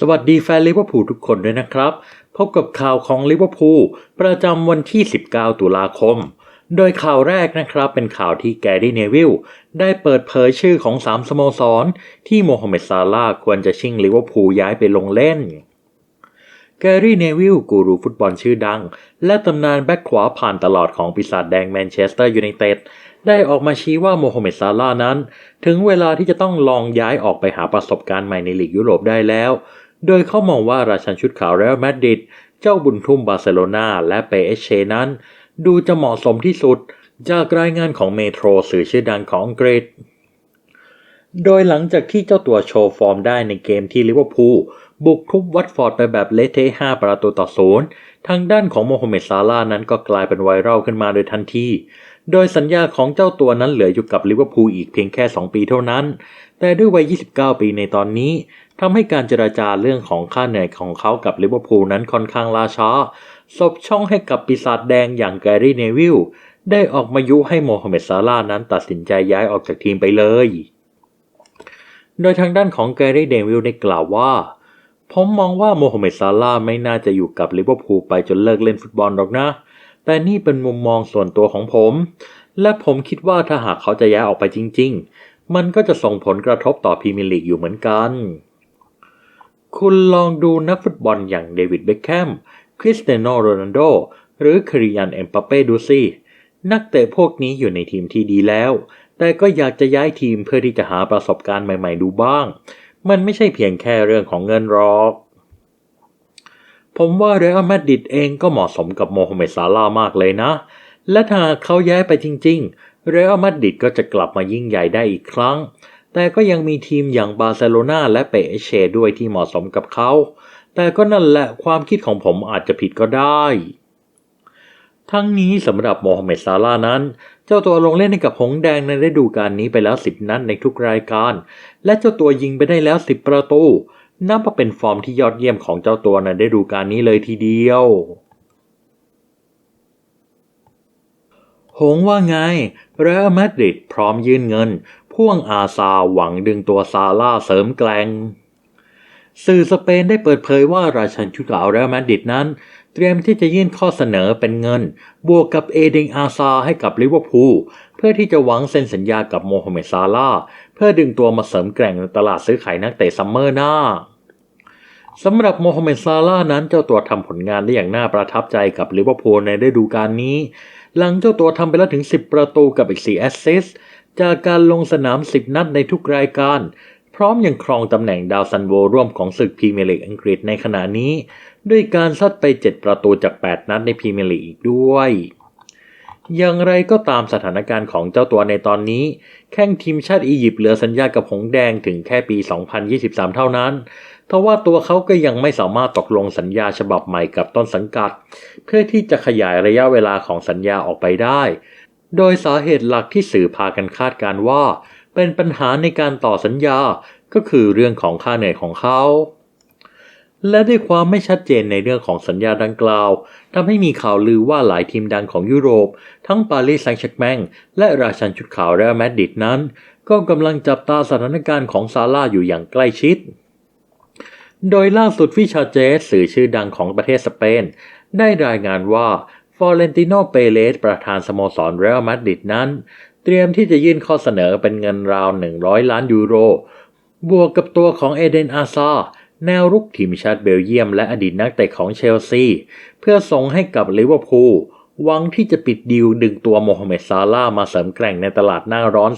สวัสดีแฟนลิเวอร์พูลทุกคนด้วยนะครับ พบกับข่าวของลิเวอร์พูลประจำวันที่ 19 ตุลาคม โดยข่าวแรกนะครับเป็นข่าวที่แกรี่เนวิลได้เปิดเผยชื่อของ 3 สโมสร ที่โมฮัมเหม็ดซาลาควรจะชิงลิเวอร์พูลย้ายไปลงเล่น แกรี่เนวิลกูรูฟุตบอลชื่อดัง และตำนานแบ็คขวาผ่านตลอดของปีศาจแดงแมนเชสเตอร์ยูไนเต็ดได้ออกมาชี้ว่าโมฮัมเหม็ดซาลานั้น ถึงเวลาที่จะต้องลองย้ายออกไปหาประสบการณ์ใหม่ในลีกยุโรปได้แล้ว โดยเขามองว่าราชันชุดขาวเรอัลมาดริด เจ้าบุญทุ่มบาร์เซโลนาและเปเอเชนั้น ดูจะเหมาะสมที่สุดจากรายงานของเมโทรสื่อชื่อดังของอังกฤษ โดยหลังจากที่เจ้าตัวโชว์ฟอร์มได้ในเกมที่ลิเวอร์พูลบุกทุบวัตฟอร์ดไปแบบเละเทะ5ประตูต่อศูนย์ทางด้านของโมฮัมเหม็ดซาลาห์นั้นก็กลายเป็นไวรัลขึ้นมาโดยทันที โดยสัญญาของเจ้าตัวนั้นเหลืออยู่กับลิเวอร์พูลอีกเพียงแค่ 2 ปีเท่านั้น แต่ด้วยวัย 29 ปีในตอนนี้ ทำให้การเจราจาเรื่องของค่าเหนื่อยของเขากับลิเวอร์พูลนั้นค่อนข้างล่าช้าศพช่องให้กับปีศาจแดงอย่างแกรี่เนวิลได้ออกมายุให้โมฮัมเหม็ดซาลาห์นั้นตัดสินใจย้ายออกจากทีมไปเลย โดยทางด้านของแกรี่เนวิลได้กล่าวว่า ผมมองว่าโมฮัมเหม็ดซาลาห์ไม่น่าจะอยู่กับลิเวอร์พูลไปจนเลิกเล่นฟุตบอลหรอกนะ แต่นี่เป็นมุมมองส่วนตัวของผม และผมคิดว่าถ้าหากเขาจะย้ายออกไปจริง ๆ มันก็จะส่งผลกระทบต่อพรีเมียร์ลีกอยู่เหมือนกัน คุณลองดูนักฟุตบอลอย่างเดวิดเบคแฮม คริสเตียโนโรนัลโด หรือคริยันเอ็มปาเป้ดูสิ นักเตะพวกนี้อยู่ในทีมที่ดีแล้ว แต่ก็อยากจะย้ายทีมเพื่อที่จะหาประสบการณ์ใหม่ ๆ ดูบ้าง มันไม่ใช่เพียงแค่เรื่องของเงินหรอก ผมว่าเรอัลมาดริดเองก็เหมาะสมกับโมฮัมเหม็ดซาลามากเลยนะ และถ้าเขาย้ายไปจริง ๆ เรอัลมาดริดก็จะกลับมายิ่งใหญ่ได้อีกครั้ง แต่ก็ยังมีทีมอย่างบาร์เซโลนาและเปเอเชด้วยที่เหมาะสมกับเขา แต่ก็นั่นแหละความคิดของผมอาจจะผิดก็ได้ ทั้งนี้สำหรับโมฮัมเหม็ดซาลานั้น เจ้าตัวลงเล่นให้กับหงแดงในฤดูกาลนี้ไปแล้ว 10 นัดในทุกรายการ และเจ้าตัวยิงไปได้แล้ว 10 ประตูนับว่าเป็นฟอร์มที่ยอดเยี่ยมของเจ้าตัวในฤดูกาลนี้เลยทีเดียว หงว่าไง เรอัลมาดริดพร้อมยื่นเงิน พ่วงอาซาหวังดึงตัวซาร่าเสริมแกลงสื่อสเปนได้เปิดเผยว่าราชันชุดาวเรอัลมาดริดนั้น เตรียมที่จะยื่นข้อเสนอเป็นเงิน บวกกับเอเดงอาซาให้กับลิเวอร์พูลเพื่อที่จะหวังเซ็นสัญญากับโมฮัมเหม็ดซาลาเพื่อดึงตัวมาเสริมแกร่งในตลาดซื้อขายนักเตะซัมเมอร์หน้าสำหรับโมฮัมเหม็ดซาลานั้นเจ้าตัวทำผลงานได้อย่างน่าประทับใจกับลิเวอร์พูลในฤดูกาลนี้ หลังเจ้าตัวทำไปแล้วถึง 10 ประตูกับอีก 4 แอสซิสต์ จากการลงสนาม 10 นัดในทุกรายการ พร้อมยังครองตำแหน่งดาวซันโวร่วมของศึกพรีเมียร์ลีกอังกฤษในขณะนี้ ด้วยการซัดไป 7 ประตูจาก 8 นัดในพรีเมียร์ลีกอีกด้วย อย่างไรก็ตามสถานการณ์ของเจ้าตัวในตอนนี้ แข้งทีมชาติอียิปต์เหลือสัญญากับหงแดงถึงแค่ปี 2023 เท่านั้นทว่าตัวเขาก็ยังไม่สามารถตกลงสัญญาฉบับใหม่กับต้นสังกัด เพื่อที่จะขยายระยะเวลาของสัญญาออกไปได้ โดยสาเหตุหลักที่สื่อพากันคาดการว่า เป็นปัญหาในการต่อสัญญาก็คือเรื่องของค่าเหนื่อยของเขา และด้วยความไม่ชัดเจนในเรื่องของสัญญาดังกล่าวทำให้มีข่าวลือว่าหลายทีมดังของยุโรป ทั้งปารีสแซงต์แชร์แมงและราชันชุดขาวเรอัลมาดริดนั้น ก็กำลังจับตาสถานการณ์ของซาร่าอยู่อย่างใกล้ชิด โดยล่าสุดฟิชาเจสสื่อชื่อดังของประเทศสเปน ได้รายงานว่า ฟอเรนติโน เปเลส ประธานสโมสรเรอัลมาดริดนั้น เตรียมที่จะยื่นข้อเสนอเป็นเงินราว 100 ล้านยูโร บวกกับตัวของเอเดน อาซาแนวรุกทีมชาติเบลเยียมและอดีตนักเตะของเชลซี เพื่อส่งให้กับลิเวอร์พูลหวังที่จะปิดดีลดึงตัวโมฮัมเหม็ดซาลาห์มาเสริมแกร่งในตลาดหน้าร้อน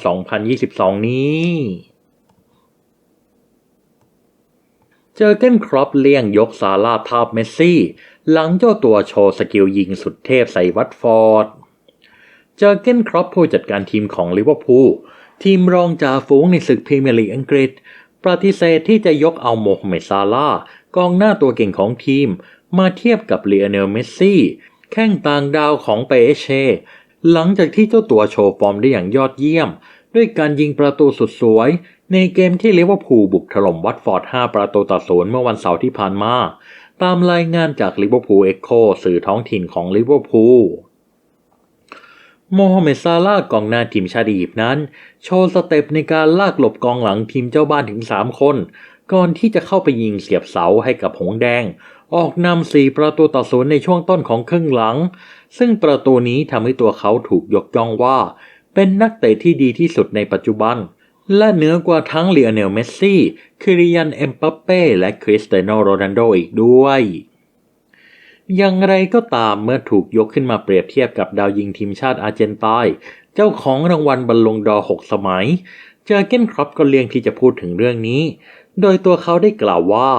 2022 นี้ เจอเก้นครอปเลี่ยงยกซาร่าทาบเมสซี่ หลังเจ้าตัวโชว์สกิลยิงสุดเทพใส่วัตฟอร์ด เจอเก้นครอปผู้จัดการทีมของลิเวอร์พูลทีมรองจ่าฝูงในศึกพรีเมียร์ลีกอังกฤษ ปฏิเสธที่จะยกเอาโมฮัมเหม็ดซาลากองหน้าตัวเก่งของทีม มาเทียบกับเลโอเนลเมสซี่ แข้งต่างดาวของเปเอเชหลังจากที่เจ้าตัวโชว์ฟอร์มได้อย่างยอดเยี่ยม ด้วยการยิงประตูสุดสวย ในเกมที่ลิเวอร์พูลบุกถล่มวัตฟอร์ด 5 ประตูต่อศูนย์เมื่อวันเสาร์ที่ผ่านมา ตามรายงานจากลิเวอร์พูลเอ็กโคสื่อท้องถิ่นของลิเวอร์พูลโมฮัมเหม็ดซาลากองหน้าทีมชาติอียิปต์นั้น โชว์สเต็ปในการลากหลบกองหลังทีมเจ้าบ้านถึง 3 คน ก่อนที่จะเข้าไปยิงเสียบเสาให้กับหงแดง ออกนำสี่ประตูต่อศูนย์ในช่วงต้นของครึ่งหลัง ซึ่งประตูนี้ทำให้ตัวเขาถูกยกย่องว่า เป็นนักเตะที่ดีที่สุดในปัจจุบัน และเหนือกว่าทั้งลีโอเนลเมสซี่ คิริยัน เอ็มบัปเป้ และคริสเตียโนโรนัลโดอีกด้วย อย่างไรก็ตามเมื่อถูกยกขึ้นมาเปรียบเทียบกับดาวยิงทีมชาติอาร์เจนตินเจ้าของรางวัลบอลลงดอร์หกสมัย เจอเก้นครอปก็เลี่ยงที่จะพูดถึงเรื่องนี้ โดยตัวเขาได้กล่าวว่า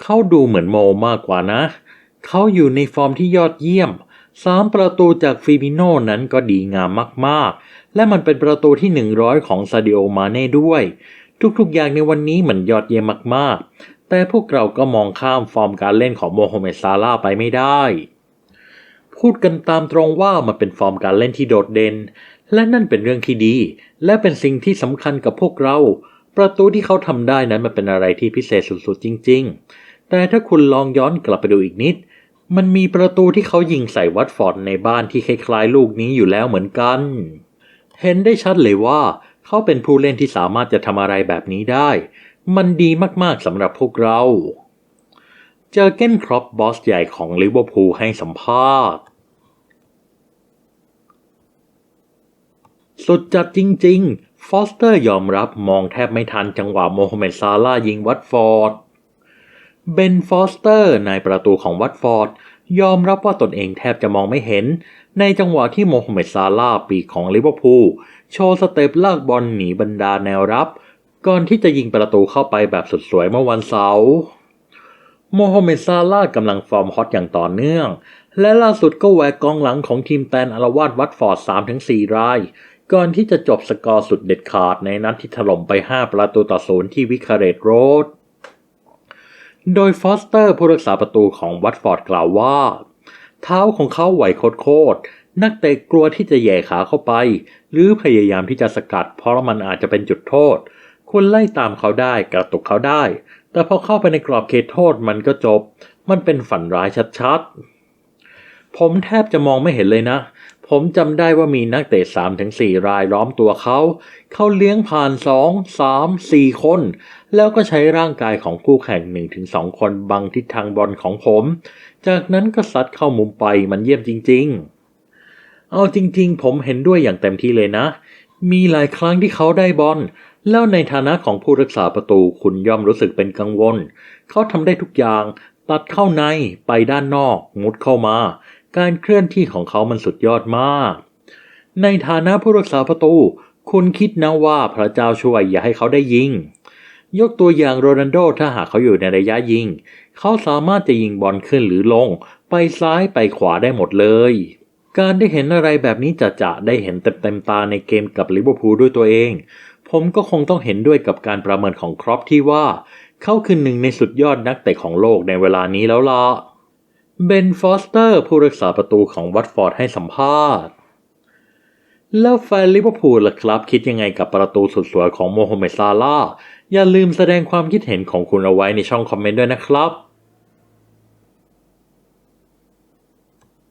เขาดูเหมือนโมมากกว่านะ เขาอยู่ในฟอร์มที่ยอดเยี่ยม สามประตูจากฟิมิโน่นั้นก็ดีงามมากๆ และมันเป็นประตูที่ 100 ของซาดิโอมาเน่ด้วย ทุกๆอย่างในวันนี้เหมือนยอดเยี่ยมมากๆ แต่พวกเราก็มองข้ามฟอร์มการเล่นของโมโฮเมดซาลาไปไม่ได้ พูดกันตามตรงว่ามันเป็นฟอร์มการเล่นที่โดดเด่น และนั่นเป็นเรื่องที่ดี และเป็นสิ่งที่สำคัญกับพวกเรา ประตูที่เขาทำได้นั้นมันเป็นอะไรที่พิเศษสุดๆจริง ๆ แต่ถ้าคุณลองย้อนกลับไปดูอีกนิด มันมีประตูที่เขายิงใส่วัตฟอร์ดในบ้านที่คล้ายๆลูกนี้อยู่แล้วเหมือนกัน เห็นได้ชัดเลยว่า เขาเป็นผู้เล่นที่สามารถจะทำอะไรแบบนี้ได้ มันดีมากๆสำหรับพวกเรา เจอเก้นครอปบอสใหญ่ของลิเวอร์พูลให้สัมภาษณ์สุดจัดจริง ๆ ฟอสเตอร์ยอมรับมองแทบไม่ทันจังหวะโมฮัมเหม็ดซาลายิงวัตฟอร์ด เบนฟอสเตอร์นายประตูของวัตฟอร์ด ยอมรับว่าตนเองแทบจะมองไม่เห็น ในจังหวะที่โมฮัมเหม็ดซาลาปีกของลิเวอร์พูลโชว์สเต็ปลากบอลหนีบรรดาแนวรับ ก่อนที่จะยิงประตูเข้าไปแบบสุดสวยเมื่อวันเสาร์โมฮัมเหม็ดซาลากำลังฟอร์มฮอตอย่างต่อเนื่อง และล่าสุดก็แหวกกองหลังของทีมแตนอารวาสวัตฟอร์ด 3-4 ราย ก่อนที่จะจบสกอร์สุดเด็ดขาดในนัดที่ถล่มไป 5 ประตูต่อศูนย์ที่วิคาเรตโรด โดยฟอสเตอร์ผู้รักษาประตูของวัตฟอร์ดกล่าวว่า เท้าของเขาไหวโคตรๆนักเตะกลัวที่จะแย่ขาเข้าไป หรือพยายามที่จะสกัด เพราะมันอาจจะเป็นจุดโทษ คุณไล่ตามเขาได้กระตุกเขาได้ แต่พอเข้าไปในกรอบเขตโทษมันก็จบ มันเป็นฝันร้ายชัดๆ ผมแทบจะมองไม่เห็นเลยนะ ผมจำได้ว่ามีนักเตะ3ถึง4รายล้อมตัวเขา เขาเลี้ยงผ่าน 2 3 4 คน แล้วก็ใช้ร่างกายของคู่แข่ง1ถึง2คนบังทิศทางบอลของผม จากนั้นก็ซัดเข้ามุมไปมันเยี่ยมจริง ๆ เอาจริง ๆ ผมเห็นด้วยอย่างเต็มที่เลยนะ มีหลายครั้งที่เขาได้บอลแล้วในฐานะของผู้รักษาประตูคุณย่อมรู้สึกเป็นกังวล เขาทำได้ทุกอย่าง ตัดเข้าในไปด้านนอก มุดเข้ามา การเคลื่อนที่ของเขามันสุดยอดมาก ในฐานะผู้รักษาประตู คุณคิดนะว่าพระเจ้าช่วยอย่าให้เขาได้ยิง ยกตัวอย่างโรนัลโดถ้าหากเขาอยู่ในระยะยิง เขาสามารถจะยิงบอลขึ้นหรือลง ไปซ้ายไปขวาได้หมดเลย การได้เห็นอะไรแบบนี้จะจะได้เห็นเต็มเต็มๆตาในเกมกับลิเวอร์พูลด้วยตัวเอง ผมก็คงต้องเห็นด้วยกับการประเมินของครอปที่ว่า เขาคือหนึ่งในสุดยอดนักเตะของโลกในเวลานี้แล้วล่ะเบนฟอสเตอร์ผู้รักษาประตูของวัตฟอร์ดให้สัมภาษณ์ แล้วแฟนลิเวอร์พูลล่ะครับ คิดยังไงกับประตูสุดสวยของโมฮัมเหม็ดซาลาอย่าลืมแสดงความคิดเห็นของคุณเอาไว้ในช่องคอมเมนต์ด้วยนะครับ